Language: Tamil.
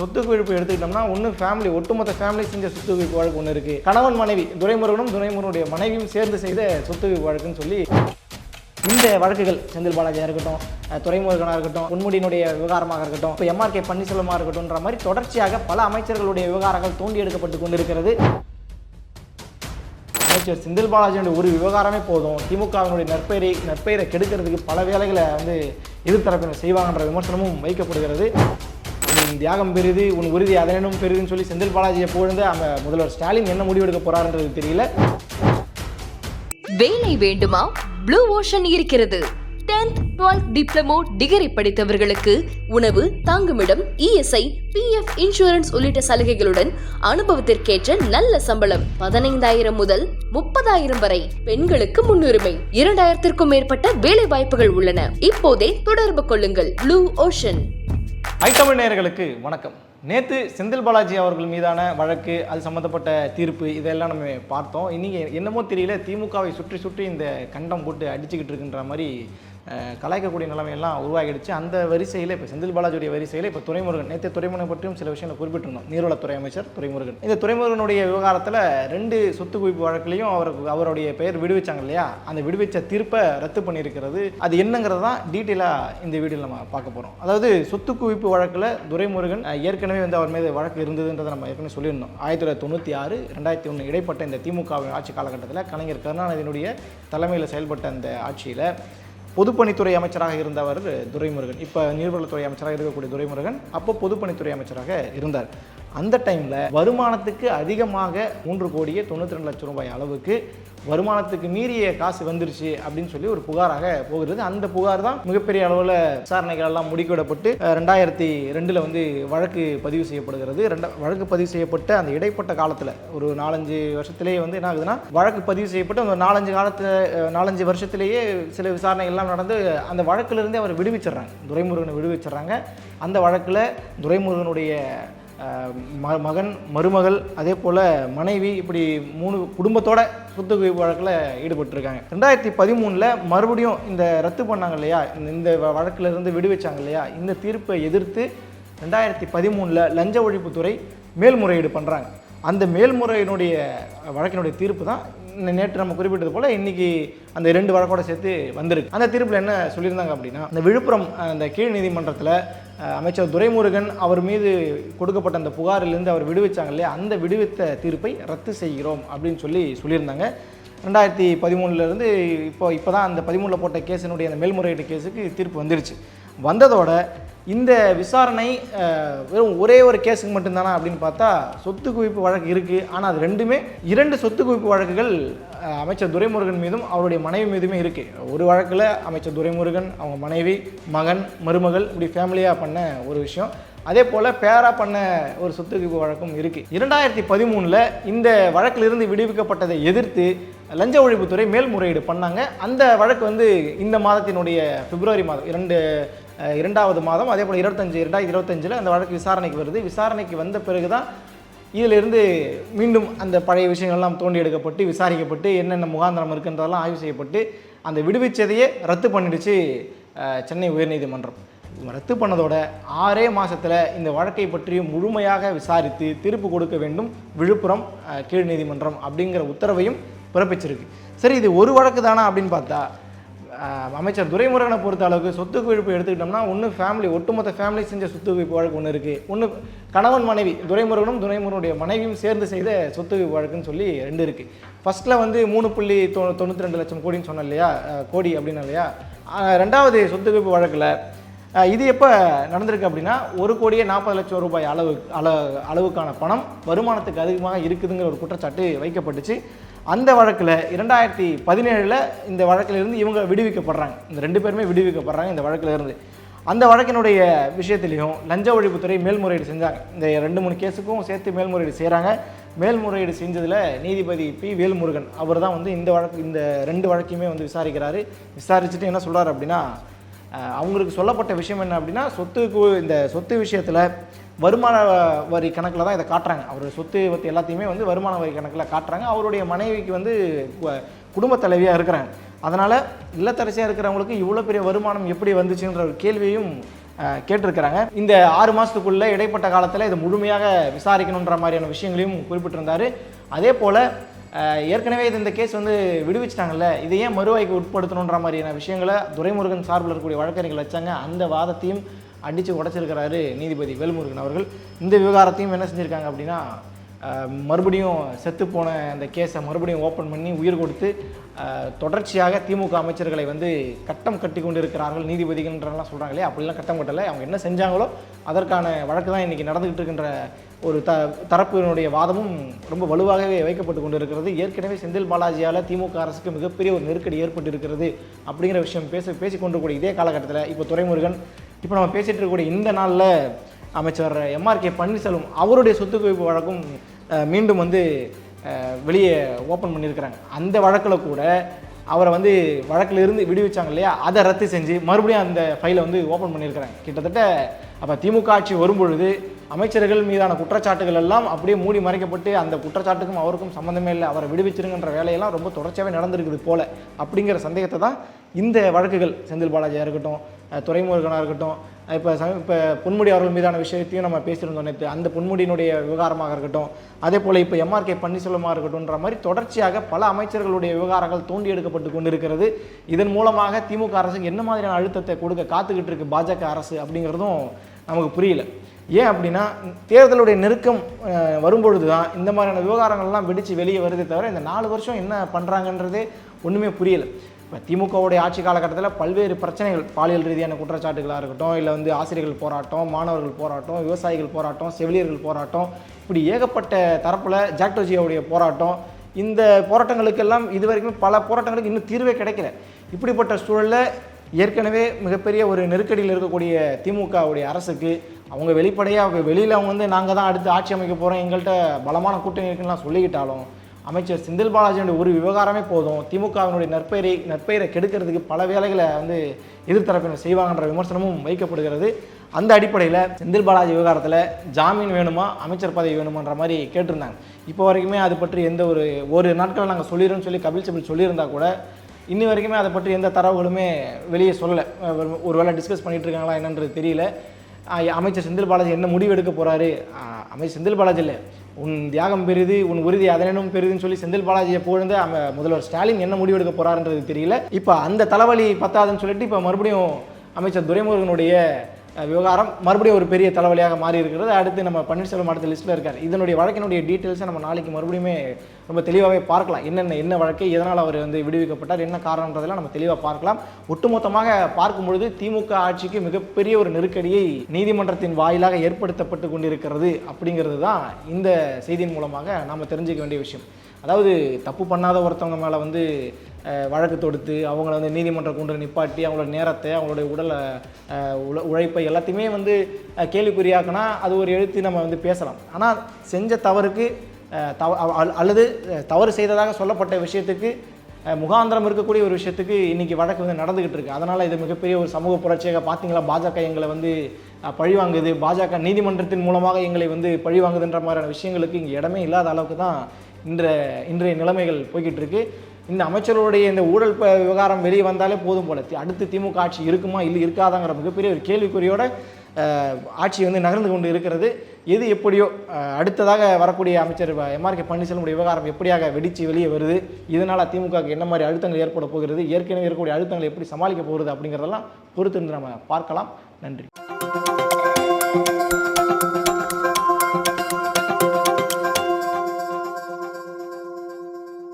சொத்து குவிப்பு எடுத்துக்கிட்டோம்னா ஒன்று ஃபேமிலி ஒட்டுமொத்த ஃபேமிலி செஞ்ச சொத்து குவிப்பு வழக்கு ஒன்று இருக்குது கணவன் மனைவி துரைமுருகனும் துரைமுருகனுடைய மனைவியும் சேர்ந்து செய்த சொத்து குவிப்பு வழக்குன்னு சொல்லி இந்த வழக்குகள் செந்தில் பாலாஜியாக இருக்கட்டும் துறைமுருகனாக இருக்கட்டும் பொன்முடியினுடைய விவகாரமாக இருக்கட்டும் இப்போ எம்ஆர்கே பன்னீர்செல்வமாக இருக்கட்டும்ன்ற மாதிரி தொடர்ச்சியாக பல அமைச்சர்களுடைய விவகாரங்கள் தோண்டி எடுக்கப்பட்டு கொண்டிருக்கிறது. அமைச்சர் செந்தில் பாலாஜியுடைய ஒரு விவகாரமே போதும். திமுகவினுடைய நற்பெயரை நற்பெயரை கெடுக்கிறதுக்கு பல வேலைகளை வந்து எதிர்த்தரப்பினர் செய்வாங்கன்ற விமர்சனமும் வைக்கப்படுகிறது. உன் தியாகம் பெரிது உன் உறுதி அதனும் பெரிதுன்னு சொல்லி செந்தில் பாலாஜியை புகழ்ந்து அந்த முதல்வர் ஸ்டாலின் என்ன முடிவெடுக்க போறாருன்றது தெரியல. வேலை வேண்டுமா? ப்ளூ ஓஷன் இருக்கிறது. 10th 12th டிப்ளமோ டிகிரி படித்தவர்களுக்கு உணவு தங்குமிடம் இஎஸ்ஐ பிஎஃப் இன்சூரன்ஸ் உள்ளிட்ட சலுகைகளுடன் அனுபவத்திற்கேற்ற நல்ல சம்பளம் பதினைந்தாயிரம் முதல் முப்பதாயிரம் வரை பெண்களுக்கு முன்னுரிமை. இரண்டாயிரத்திற்கும் மேற்பட்ட வேலை வாய்ப்புகள் உள்ளன. இப்போதே தொடர்பு கொள்ளுங்கள். ப்ளூ ஓஷன் ஐத்தமிழ் நேயர்களுக்கு வணக்கம். நேற்று செந்தில் பாலாஜி அவர்கள் மீதான வழக்கு அது சம்மந்தப்பட்ட தீர்ப்பு இதெல்லாம் நம்ம பார்த்தோம். இன்னைக்கு என்னமோ தெரியல திமுகவை சுற்றி சுற்றி இந்த கண்டம் போட்டு அடிச்சுக்கிட்டு இருக்குன்ற மாதிரி கலாய்க்கக்கூடிய நிலைமையெல்லாம் உருவாகிடுச்சு. அந்த வரிசையில் இப்போ செந்தில் பாலாஜியுடைய வரிசையில் இப்போ துறைமுருகன் நேற்று துறைமுருகன் பற்றியும் சில விஷயங்களை குறிப்பிட்டிருந்தோம். நீர்வளத்துறை அமைச்சர் துறைமுருகன் இந்த துறைமுருகனுடைய விவகாரத்தில் ரெண்டு சொத்து குவிப்பு வழக்கிலையும் அவருக்கு அவருடைய பெயர் விடுவிச்சாங்க இல்லையா? அந்த விடுவிச்ச தீர்ப்பை ரத்து பண்ணியிருக்கிறது. அது என்னங்கிறது தான் டீட்டெயிலாக இந்த வீடியோவில் நம்ம பார்க்க போகிறோம் அதாவது சொத்து குவிப்பு வழக்கில் துரைமுருகன் ஏற்கனவே வந்து அவர் மீது வழக்கு இருந்ததுன்றதை நம்ம ஏற்கனவே சொல்லியிருந்தோம். ஆயிரத்தி தொள்ளாயிரத்தி தொண்ணூற்றி ஆறு ரெண்டாயிரத்தி ஒன்று இடைப்பட்ட இந்த திமுக ஆட்சி காலகட்டத்தில் கலைஞர் கருணாநிதியினுடைய தலைமையில் செயல்பட்ட அந்த ஆட்சியில் பொதுப்பணித்துறை அமைச்சராக இருந்தவர் துரைமுருகன். இப்போ நீர்வளத்துறை அமைச்சராக இருக்கக்கூடிய துரைமுருகன் அப்போ பொதுப்பணித்துறை அமைச்சராக இருந்தார். அந்த டைமில் வருமானத்துக்கு அதிகமாக மூன்று கோடியே தொண்ணூற்றி ரெண்டு லட்சம் ரூபாய் அளவுக்கு வருமானத்துக்கு மீறிய காசு வந்துருச்சு அப்படின்னு சொல்லி ஒரு புகாராக போகிறது. அந்த புகார் தான் மிகப்பெரிய அளவில் விசாரணைகள் எல்லாம் முடிக்கிடப்பட்டு ரெண்டாயிரத்தி ரெண்டில் வந்து வழக்கு பதிவு செய்யப்படுகிறது. ரெண்ட வழக்கு பதிவு செய்யப்பட்ட அந்த இடைப்பட்ட காலத்தில் ஒரு நாலஞ்சு வருஷத்திலேயே வந்து என்ன ஆகுதுன்னா வழக்கு பதிவு செய்யப்பட்டு அந்த நாலஞ்சு காலத்தில் நாலஞ்சு வருஷத்திலேயே சில விசாரணைகள்லாம் நடந்து அந்த வழக்கிலிருந்தே அவர் விடுவிச்சிடுறாங்க. துரைமுருகனை விடுவிச்சிடுறாங்க. அந்த வழக்கில் துரைமுருகனுடைய ம- மகன் மருமகள் அதே போல் மனைவி இப்படி மூணு குடும்பத்தோட சொத்து குவிப்பு வழக்கில் ஈடுபட்டிருக்காங்க. ரெண்டாயிரத்தி பதிமூணில் மறுபடியும் இந்த ரத்து பண்ணாங்க இல்லையா? இந்த- இந்த வ- இருந்து விடுவிச்சாங்க இல்லையா? இந்த தீர்ப்பை எதிர்த்து ரெண்டாயிரத்தி பதிமூணில் லஞ்ச ஒழிப்புத்துறை மேல்முறையீடு பண்ணுறாங்க அந்த மேல்முறையினுடைய வழக்கினுடைய தீர்ப்பு தான் நேற்று நம்ம குறிப்பிட்டது போல் இன்றைக்கி அந்த ரெண்டு வழக்கோட சேர்த்து வந்திருக்கு. அந்த தீர்ப்பில் என்ன சொல்லியிருந்தாங்க அப்படின்னா இந்த விழுப்புரம் அந்த கீழ் நீதிமன்றத்தில் அமைச்சர் துரைமுருகன் அவர் மீது கொடுக்கப்பட்ட அந்த புகாரிலிருந்து அவர் விடுவிச்சாங்க இல்லையா? அந்த விடுவித்த தீர்ப்பை ரத்து செய்கிறோம் அப்படின்னு சொல்லி சொல்லியிருந்தாங்க. ரெண்டாயிரத்தி பதிமூணுலேருந்து இப்போ இப்போ தான் அந்த பதிமூணில் போட்ட கேஸினுடைய அந்த மேல்முறையீடு கேஸுக்கு தீர்ப்பு வந்துருச்சு. வந்ததோட இந்த விசாரணை வெறும் ஒரே ஒரு கேஸுக்கு மட்டும்தானா அப்படின்னு பார்த்தா சொத்து குவிப்பு வழக்கு இருக்குது ஆனால் அது ரெண்டுமே இரண்டு சொத்து குவிப்பு வழக்குகள் அமைச்சர் துரைமுருகன் மீதும் அவருடைய மனைவி மீதுமே இருக்குது ஒரு வழக்கில் அமைச்சர் துரைமுருகன் அவங்க மனைவி மகன் மருமகள் இப்படி ஃபேமிலியாக பண்ண ஒரு விஷயம். அதே போல் பேரா பண்ண ஒரு சொத்து குவிப்பு வழக்கும் இருக்குது இரண்டாயிரத்தி பதிமூணில் இந்த வழக்கிலிருந்து விடுவிக்கப்பட்டதை எதிர்த்து லஞ்ச ஒழிப்புத்துறை மேல்முறையீடு பண்ணாங்க. அந்த வழக்கு வந்து இந்த மாதத்தினுடைய பிப்ரவரி மாதம் இரண்டு இரண்டாவது மாதம் அதே போல் இருபத்தஞ்சு ரெண்டாயிரத்தி இருபத்தஞ்சில் அந்த வழக்கு விசாரணைக்கு வருது. விசாரணைக்கு வந்த பிறகு தான் இதிலிருந்து மீண்டும் அந்த பழைய விஷயங்கள்லாம் தோண்டி எடுக்கப்பட்டு விசாரிக்கப்பட்டு என்னென்ன முகாந்திரம் இருக்குன்றதெல்லாம் ஆய்வு செய்யப்பட்டு அந்த விடுவிச்சதையே ரத்து பண்ணிடுச்சு சென்னை உயர்நீதிமன்றம். ரத்து பண்ணதோட ஆறே மாதத்தில் இந்த வழக்கை பற்றி முழுமையாக விசாரித்து தீர்ப்பு கொடுக்க வேண்டும். விழுப்புரம் கீழ் நீதிமன்றம் அப்படிங்கிற உத்தரவையும் பிறப்பிச்சிருக்கு. சரி இது ஒரு வழக்கு தானா அப்படின்னு பார்த்தா அமைச்சர் துரைமுருகனை பொறுத்த அளவுக்கு சொத்து குவிப்பு எடுத்துக்கிட்டோம்னா ஒன்று ஃபேமிலி ஒட்டுமொத்த ஃபேமிலி செஞ்ச சொத்து குவிப்பு வழக்கு ஒன்று இருக்குது ஒன்று கணவன் மனைவி துரைமுருகனும் துரைமுருகனுடைய மனைவியும் சேர்ந்து செய்த சொத்து குவிப்பு வழக்குன்னு சொல்லி ரெண்டு இருக்குது ஃபர்ஸ்ட்டில் வந்து மூணு புள்ளி தொ தொண்ணூற்றி ரெண்டு லட்சம் கோடின்னு சொன்னேன் இல்லையா? கோடி அப்படின்னா இல்லையா? ரெண்டாவது சொத்து குவிப்பு வழக்கில் இது எப்போ நடந்திருக்கு அப்படின்னா ஒரு கோடியே நாற்பது லட்சம் ரூபாய் அளவு அள அளவுக்கான பணம் வருமானத்துக்கு அதிகமாக இருக்குதுங்கிற ஒரு குற்றச்சாட்டு வைக்கப்பட்டுச்சு. அந்த வழக்கில் இரண்டாயிரத்தி பதினேழில் இந்த வழக்கில் இருந்து இவங்க விடுவிக்கப்படுறாங்க. இந்த ரெண்டு பேருமே விடுவிக்கப்படுறாங்க இந்த வழக்கில் இருந்து அந்த வழக்கினுடைய விஷயத்திலையும் லஞ்ச ஒழிப்புத்துறை மேல்முறையீடு செஞ்சாங்க. இந்த ரெண்டு மூணு கேஸுக்கும் சேர்த்து மேல்முறையீடு செய்கிறாங்க மேல்முறையீடு செஞ்சதில் நீதிபதி பி. வேல்முருகன் அவர் தான் வந்து இந்த வழக்கு இந்த ரெண்டு வழக்கையுமே வந்து விசாரிக்கிறாரு. விசாரிச்சுட்டு என்ன சொல்கிறார் அப்படின்னா அவங்களுக்கு சொல்லப்பட்ட விஷயம் என்ன அப்படின்னா சொத்துக்கு இந்த சொத்து விஷயத்தில் வருமான வரி கணக்கில் தான் இதை காட்டுறாங்க. அவர் சொத்து பற்றி எல்லாத்தையுமே வந்து வருமான வரி கணக்கில் காட்டுறாங்க. அவருடைய மனைவிக்கு வந்து கு- குடும்பத் தலைவியாக இருக்கிறாங்க. அதனால் இல்லத்தரசியாக இருக்கிறவங்களுக்கு இவ்வளோ பெரிய வருமானம் எப்படி வந்துச்சுன்ற ஒரு கேள்வியையும் கேட்டிருக்கிறாங்க. இந்த ஆறு மாதத்துக்குள்ளே இடைப்பட்ட காலத்தில் இதை முழுமையாக விசாரிக்கணுன்ற மாதிரியான விஷயங்களையும் குறிப்பிட்டிருந்தாரு. அதே போல் ஏற்கனவே இது இந்த கேஸ் வந்து விடுவிச்சிட்டாங்கல்ல இதை ஏன் மறுவாய்க்கு உட்படுத்தணுன்ற மாதிரியான விஷயங்களை துரைமுருகன் சார்பில் இருக்கக்கூடிய வழக்கறிஞர்கள் வச்சாங்க. அந்த வாதத்தையும் அடித்து உடைச்சிருக்கிறாரு நீதிபதி வேல்முருகன் அவர்கள். இந்த விவகாரத்தையும் என்ன செஞ்சுருக்காங்க அப்படின்னா மறுபடியும் செத்து போன அந்த கேஸை மறுபடியும் ஓப்பன் பண்ணி உயிர் கொடுத்து தொடர்ச்சியாக திமுக அமைச்சர்களை வந்து கட்டம் கட்டி கொண்டு இருக்கிறார்கள் நீதிபதிகள்ன்றலாம் சொல்கிறாங்களே அப்படிலாம் கட்டம் கட்டலை. அவங்க என்ன செஞ்சாங்களோ அதற்கான வழக்கு தான் இன்றைக்கி நடந்துகிட்டு இருக்கின்ற ஒரு த தரப்பினுடைய வாதமும் ரொம்ப வலுவாகவே வைக்கப்பட்டு கொண்டு இருக்கிறது ஏற்கனவே செந்தில் பாலாஜியால் திமுக அரசுக்கு மிகப்பெரிய ஒரு நெருக்கடி ஏற்பட்டு இருக்கிறது அப்படிங்கிற விஷயம் பேச பேசிக்கொண்டிருக்கூடிய இதே காலகட்டத்தில் இப்போ துறைமுருகன் இப்போ நம்ம பேசிகிட்டு இருக்கக்கூடிய இந்த நாளில் அமைச்சர் எம்ஆர்கே பன்னீர்செல்வம் அவருடைய சொத்துக்குவிப்பு வழக்கும் மீண்டும் வந்து வெளியே ஓப்பன் பண்ணியிருக்கிறாங்க. அந்த வழக்கில் கூட அவரை வந்து வழக்கில் இருந்து விடுவிச்சாங்க இல்லையா? அதை ரத்து செஞ்சு மறுபடியும் அந்த ஃபைலை வந்து ஓப்பன் பண்ணியிருக்கிறாங்க. கிட்டத்தட்ட அப்போ திமுக ஆட்சி வரும்பொழுது அமைச்சர்கள் மீதான குற்றச்சாட்டுகள் எல்லாம் அப்படியே மூடி மறைக்கப்பட்டு அந்த குற்றச்சாட்டுக்கும் அவருக்கும் சம்மந்தமே இல்லை. அவரை விடுவிச்சிருங்கன்ற வேலையெல்லாம் ரொம்ப தொடர்ச்சியாகவே நடந்திருக்குது போல அப்படிங்கிற சந்தேகத்தை தான் இந்த வழக்குகள் செந்தில் பாலாஜியாக இருக்கட்டும் துறைமுருகனாக இருக்கட்டும் இப்போ சம இப்போ பொன்முடி அவர்கள் மீதான விஷயத்தையும் நம்ம பேசியிருந்தோம் நேற்று அந்த பொன்முடியினுடைய விவகாரமாக இருக்கட்டும் அதே போல் இப்போ எம்ஆர்கே பன்னீர்செல்வமாக இருக்கட்டும்ன்ற மாதிரி தொடர்ச்சியாக பல அமைச்சர்களுடைய விவகாரங்கள் தோண்டி எடுக்கப்பட்டு கொண்டிருக்கிறது. இதன் மூலமாக திமுக அரசுக்கு என்ன மாதிரியான அழுத்தத்தை கொடுக்க காத்துக்கிட்டு இருக்கு பாஜக அரசு அப்படிங்கிறதும் நமக்கு புரியல. ஏன் அப்படின்னா தேர்தலுடைய நெருக்கம் வரும்பொழுது தான் இந்த மாதிரியான விவகாரங்கள்லாம் வெடித்து வெளியே வருதே தவிர இந்த நாலு வருஷம் என்ன பண்ணுறாங்கன்றதே ஒன்றுமே புரியலை. இப்போ திமுகவுடைய ஆட்சி காலகட்டத்தில் பல்வேறு பிரச்சனைகள் பாலியல் ரீதியான குற்றச்சாட்டுகளாக இருக்கட்டும் இல்லை வந்து ஆசிரியர்கள் போராட்டம் மாணவர்கள் போராட்டம் விவசாயிகள் போராட்டம் செவிலியர்கள் போராட்டம் இப்படி ஏகப்பட்ட தரப்பில் ஜாக்டோஜியோடைய போராட்டம் இந்த போராட்டங்களுக்கெல்லாம் இது வரைக்கும் பல போராட்டங்களுக்கு இன்னும் தீர்வே கிடைக்கல. இப்படிப்பட்ட சூழலில் ஏற்கனவே மிகப்பெரிய ஒரு நெருக்கடியில் இருக்கக்கூடிய திமுகவுடைய அரசுக்கு அவங்க வெளிப்படையாக வெளியில் அவங்க வந்து நாங்கள் தான் அடுத்து ஆட்சி அமைக்க போகிறோம் எங்கள்கிட்ட பலமான கூட்டணி இருக்குன்னு சொல்லிக்கிட்டாலும் அமைச்சர் செந்தில் பாலாஜியினுடைய ஒரு விவகாரமே போதும். திமுகவினுடைய நற்பெயரை நற்பெயரை கெடுக்கிறதுக்கு பல வேலைகளை வந்து எதிர்த்தரப்பினர் செய்வாங்கன்ற விமர்சனமும் வைக்கப்படுகிறது. அந்த அடிப்படையில் செந்தில் பாலாஜி விவகாரத்தில் ஜாமீன் வேணுமா அமைச்சர் பதவி வேணுமான்ற மாதிரி கேட்டிருந்தாங்க. இப்போ வரைக்குமே அது பற்றி எந்த ஒரு ஒரு நாட்கள் நாங்கள் சொல்லிடுறோம்னு சொல்லி கபில் சிபில் சொல்லியிருந்தா கூட இன்னி வரைக்குமே அதை பற்றி எந்த தரவுகளுமே வெளியே சொல்லலை. ஒரு- வேளை டிஸ்கஸ் பண்ணிட்டு இருக்காங்களா என்னன்றது தெரியல. அமைச்சர் செந்தில் பாலாஜி என்ன முடிவு எடுக்க போகிறாரு அமைச்சர் செந்தில் பாலாஜி இல்லை. உன் தியாகம் பெரிது உன் உறுதி அதனும் பெரிதுன்னு சொல்லி செந்தில் பாலாஜியை புகழ்ந்து அம முதல்வர் ஸ்டாலின் என்ன முடிவு எடுக்க போறாருன்றது தெரியல. இப்போ அந்த தலைவலி பத்தாதுன்னு சொல்லிட்டு இப்போ மறுபடியும் அமைச்சர் துரைமுருகனுடைய விவகாரம் மறுபடியும் ஒரு பெரிய தலைவலியாக மாறி இருக்கிறது அடுத்து நம்ம பன்னீர்செல்வம் அடுத்த லிஸ்ட்டில் இருக்கார். இதனுடைய வழக்கினுடைய டீட்டெயில்ஸை நம்ம நாளைக்கு மறுபடியுமே ரொம்ப தெளிவாகவே பார்க்கலாம். என்னென்ன என்ன வழக்கு எதனால் அவர் வந்து விடுவிக்கப்பட்டார் என்ன காரணன்றதெல்லாம் நம்ம தெளிவாக பார்க்கலாம். ஒட்டுமொத்தமாக பார்க்கும் பொழுது திமுக ஆட்சிக்கு மிகப்பெரிய ஒரு நெருக்கடியை நீதிமன்றத்தின் வாயிலாக ஏற்படுத்தப்பட்டு கொண்டிருக்கிறது அப்படிங்கிறது தான் இந்த செய்தியின் மூலமாக நாம் தெரிஞ்சுக்க வேண்டிய விஷயம். அதாவது தப்பு பண்ணாத ஒருத்தவங்க மேலே வந்து வழக்கு தொடுத்து அவங்கள வந்து நீதிமன்ற கொண்டு நிப்பாட்டி அவங்களோட நேரத்தை அவங்களுடைய உடலை உழ உழைப்பை எல்லாத்தையுமே வந்து கேள்விக்குறியாக்கினா கேள்விக்குறியாக்குனா அது ஒரு எழுத்து நம்ம வந்து பேசலாம். ஆனால் செஞ்ச தவறுக்கு தவ அல்லது தவறு செய்ததாக சொல்லப்பட்ட விஷயத்துக்கு முகாந்திரம் இருக்கக்கூடிய ஒரு விஷயத்துக்கு இன்றைக்கி வழக்கு வந்து நடந்துக்கிட்டு இருக்குது அதனால் இது மிகப்பெரிய ஒரு சமூக புரட்சியாக பார்த்தீங்களா பாஜக எங்களை வந்து பழிவாங்குது. பாஜக நீதிமன்றத்தின் மூலமாக எங்களை வந்து பழிவாங்குதுன்ற மாதிரியான விஷயங்களுக்கு இங்கே இடமே இல்லாத அளவுக்கு தான் இன்ற இன்றைய நிலைமைகள் போய்கிட்டு இருக்கு இந்த அமைச்சருடைய இந்த ஊழல் ப- விவகாரம் வெளியே வந்தாலே போதும் போல. அடுத்து திமுக ஆட்சி இருக்குமா இல்லை இருக்காதாங்கிற மிகப்பெரிய ஒரு கேள்விக்குறியோட ஆட்சி வந்து நகர்ந்து கொண்டு இருக்கிறது. எது எப்படியோ அடுத்ததாக வரக்கூடிய அமைச்சர் எம்ஆர்கே பன்னீர்செல்வமுடைய விவகாரம் எப்படியாக வெடிச்சு வெளியே வருது. இதனால் திமுகவுக்கு என்ன மாதிரி அழுத்தங்கள் ஏற்பட போகிறது? ஏற்கனவே இருக்கக்கூடிய அழுத்தங்களை எப்படி சமாளிக்க போகிறது அப்படிங்கிறதெல்லாம் பொறுத்து நம்ம பார்க்கலாம். நன்றி.